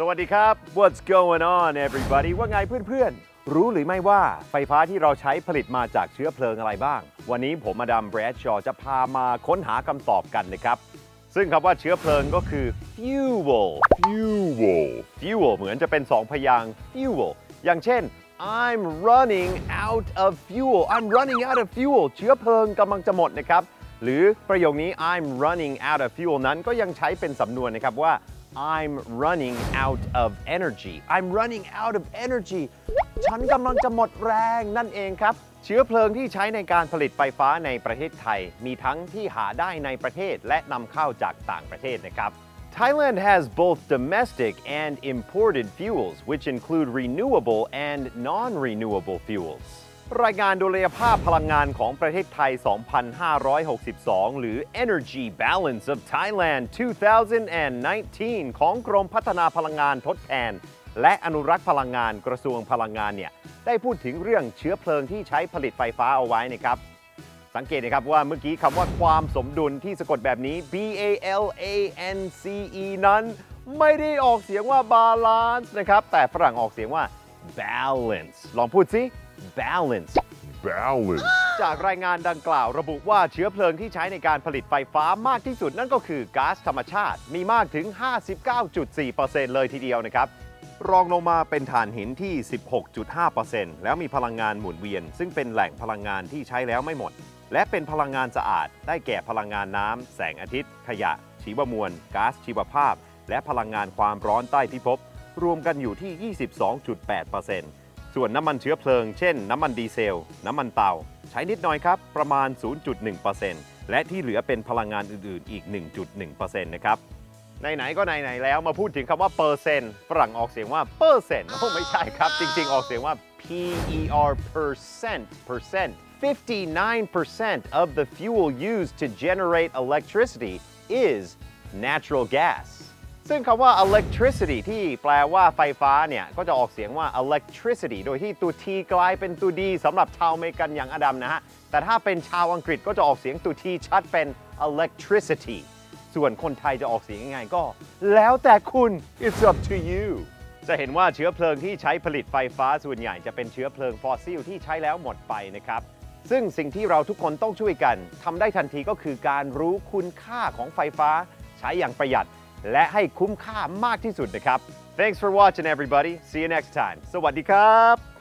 สวัสดีครับ What's going on everybody ว่าไงเพื่อนๆ รู้หรือไม่ว่าไฟฟ้าที่เราใช้ผลิตมาจากเชื้อเพลิงอะไรบ้าง วันนี้ผมมาดามแบรดชอจะพามาค้นหาคำตอบกันนะครับ ซึ่งคำว่าเชื้อเพลิงก็คือ fuel fuel fuel เหมือนจะเป็นสองพยางค์ fuel อย่างเช่น I'm running out of fuel I'm running out of fuel เชื้อเพลิงกำลังจะหมดนะครับ หรือประโยคนี้ I'm running out of fuel นั้นก็ยังใช้เป็นสำนวนนะครับว่า I'm running out of energy I'm running out of energy ฉันกำลังจะหมดแรงนั่นเองครับ เชื้อเพลิงที่ใช้ในการผลิตไฟฟ้าในประเทศไทย มีทั้งที่หาได้ในประเทศและนำเข้าจากต่างประเทศนะครับ Thailand has both domestic and imported fuels, which include renewable and non renewable fuels. รายงานดุลยภาพพลังงานของประเทศไทย 2562 หรือ Energy Balance of Thailand 2019 ของกรมพัฒนาพลังงานทดแทน และอนุรักษ์พลังงานกระทรวงพลังงานเนี่ย ได้พูดถึงเรื่องเชื้อเพลิงที่ใช้ผลิตไฟฟ้าเอาไว้นะครับ สังเกตนะครับว่าเมื่อกี้คำว่าความสมดุลที่สะกดแบบนี้ B A L A N C E นั้น ไม่ได้ออกเสียงว่า balance นะครับ แต่ฝรั่งออกเสียงว่า balance ลองพูดสิ balance balance จากรายงานดังกล่าวระบุว่าเชื้อเพลิงที่ใช้ในการผลิตไฟฟ้ามากที่สุดนั่นก็คือก๊าซธรรมชาติ มีมากถึง 59.4%เลยทีเดียวนะครับ รองลงมาเป็นถ่านหินที่ 16.5%แล้วมีพลังงานหมุนเวียน ซึ่งเป็นแหล่งพลังงานที่ใช้แล้วไม่หมด และเป็นพลังงานสะอาด ได้แก่พลังงานน้ำแสงอาทิตย์ ขยะ ชีวมวลก๊าซชีวภาพ และพลังงานความร้อนใต้พิภพรวมกันอยู่ที่ 22.8% ส่วนน้ำมันเชื้อเพลิง เช่น น้ำมันดีเซล น้ำมันเตา ใช้นิดหน่อยครับ ประมาณ 0.1%และที่เหลือเป็นพลังงานอื่นๆ อีก 1.1%นะครับไหนๆก็ไหนๆแล้วมาพูดถึงคำว่าเปอร์เซ็นต์ฝรั่งออกเสียงว่าเปอร์เซ็นต์โอ้ไม่ใช่ครับ จริงๆ ออกเสียงว่า P E R percent percent 59% of the fuel used to generate electricity is natural gas ซึ่งคำว่า electricity ที่แปลว่าไฟฟ้าเนี่ย ก็จะออกเสียงว่า electricity โดยที่ตัว t กลายเป็นตัว d สำหรับชาวอเมริกันอย่างอดัมนะฮะ แต่ถ้าเป็นชาวอังกฤษก็จะออกเสียงตัว t ชัดเป็น electricity ส่วนคนไทยจะออกเสียงยังไงก็ แล้วแต่คุณ it's up to you จะเห็นว่าเชื้อเพลิงที่ใช้ผลิตไฟฟ้าส่วนใหญ่จะเป็นเชื้อเพลิงฟอสซิลที่ใช้แล้วหมดไปนะครับ ซึ่งสิ่งที่เราทุกคนต้องช่วยกันทำได้ทันทีก็คือการรู้คุณค่าของไฟฟ้า ใช้อย่างประหยัด และให้คุ้มค่ามากที่สุดนะครับ Thanks for watching everybody see you next time สวัสดีครับ